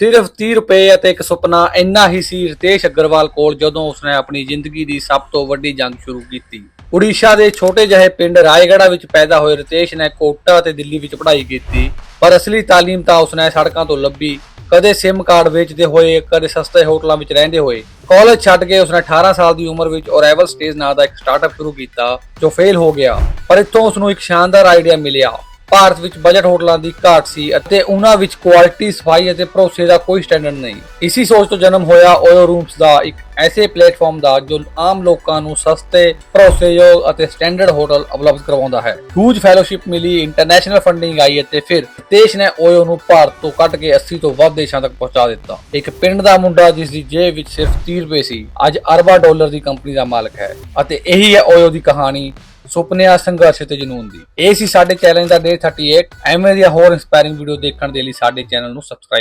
ਸਿਰਫ 30 ਰੁਪਏ ਅਤੇ ਇੱਕ ਸੁਪਨਾ ਇੰਨਾ ਹੀ ਸੀ ਰਿਤੇਸ਼ ਅਗਰਵਾਲ ਕੋਲ ਜਦੋਂ ਉਸਨੇ ਆਪਣੀ ਜ਼ਿੰਦਗੀ ਦੀ ਸਭ ਤੋਂ ਵੱਡੀ ਜੰਗ ਸ਼ੁਰੂ ਕੀਤੀ। ਉੜੀਸਾ ਦੇ ਛੋਟੇ ਜਿਹੇ ਪਿੰਡ ਰਾਏਗੜਾ ਵਿੱਚ ਪੈਦਾ ਹੋਏ ਰਿਤੇਸ਼ ਨੇ ਕੋਟਾ ਅਤੇ ਦਿੱਲੀ ਵਿੱਚ ਪੜ੍ਹਾਈ ਕੀਤੀ, ਪਰ ਅਸਲੀ ਤਾਲੀਮ ਤਾਂ ਉਸਨੇ ਸੜਕਾਂ ਤੋਂ ਲੱਭੀ। ਕਦੇ ਸਿਮ ਕਾਰਡ ਵੇਚਦੇ ਹੋਏ, ਕਦੇ ਸਸਤੇ ਹੋਟਲਾਂ ਵਿੱਚ ਰਹਿੰਦੇ ਹੋਏ। ਕਾਲਜ ਛੱਡ ਕੇ ਉਸਨੇ 18 ਸਾਲ ਦੀ ਉਮਰ ਵਿੱਚ ਔਰੇਵਲ ਸਟੇਜ ਨਾਂ ਦਾ ਇੱਕ ਸਟਾਰਟਅਪ ਸ਼ੁਰੂ ਕੀਤਾ, ਜੋ ਫੇਲ ਹੋ ਗਿਆ। ਪਰ ਇੱਥੋਂ ਉਸਨੂੰ ਇੱਕ ਸ਼ਾਨਦਾਰ ਆਈਡੀਆ ਮਿਲਿਆ। ਭਾਰਤ ਵਿੱਚ ਬਜਟ ਹੋਟਲਾਂ ਦੀ ਘਾਟ ਸੀ ਅਤੇ ਉਹਨਾਂ ਵਿੱਚ ਕੁਆਲਿਟੀ ਸਫ਼ਾਈ ਅਤੇ ਭਰੋਸੇ ਦਾ ਕੋਈ ਸਟੈਂਡਰਡ ਨਹੀਂ। ਇਸੀ ਸੋਚ ਤੋਂ ਜਨਮ ਹੋਇਆ ਓਯੋ ਰੂਮਸ ਦਾ ਇੱਕ ਐਸੇ ਪਲੇਟਫਾਰਮ ਦਾ ਜੋ ਆਮ ਲੋਕਾਂ ਨੂੰ ਸਸਤੇ, ਭਰੋਸੇਯੋਗ ਅਤੇ ਸਟੈਂਡਰਡ ਹੋਟਲ ਉਪਲਬਧ ਕਰਵਾਉਂਦਾ ਹੈ। ਹੂਜ ਫੈਲੋਸ਼ਿਪ ਮਿਲੀ ਇੰਟਰਨੈਸ਼ਨਲ ਫੰਡਿੰਗ ਆਈ ਅਤੇ ਫਿਰ ਦੇਸ਼ ਨੇ ਓਯੋ ਨੂੰ ਭਾਰਤ ਤੋਂ ਕੱਢ ਕੇ 80 ਤੋਂ ਵੱਧ ਦੇਸ਼ਾਂ ਤੱਕ ਪਹੁੰਚਾ ਦਿੱਤਾ। ਇੱਕ ਪਿੰਡ ਦਾ ਮੁੰਡਾ ਜਿਸ ਦੀ ਜੇਬ ਵਿੱਚ ਸਿਰਫ 30 ਰੁਪਏ ਸੀ, ਅੱਜ ਅਰਬਾਂ ਡਾਲਰ ਦੀ ਕੰਪਨੀ ਦਾ ਮਾਲਕ ਹੈ ਅਤੇ ਇਹੀ ਹੈ ਓਯੋ ਦੀ ਕਹਾਣੀ। ਸੁਪਨਿਆਂ ਸੰਘਰਸ਼ ਤੇ ਜਨੂਨ ਦੀ। ਇਹ ਸੀ ਸਾਡੇ ਚੈਲੰਜ ਦਾ ਡੇ 38 ਐਵੇਂ ਦੀਆਂ ਹੋਰ ਇਨਸਪਾਇਰਿੰਗ ਵੀਡੀਓ ਦੇਖਣ ਦੇ ਲਈ ਸਾਡੇ ਚੈਨਲ ਨੂੰ ਸਬਸਕ੍ਰਾਈਬ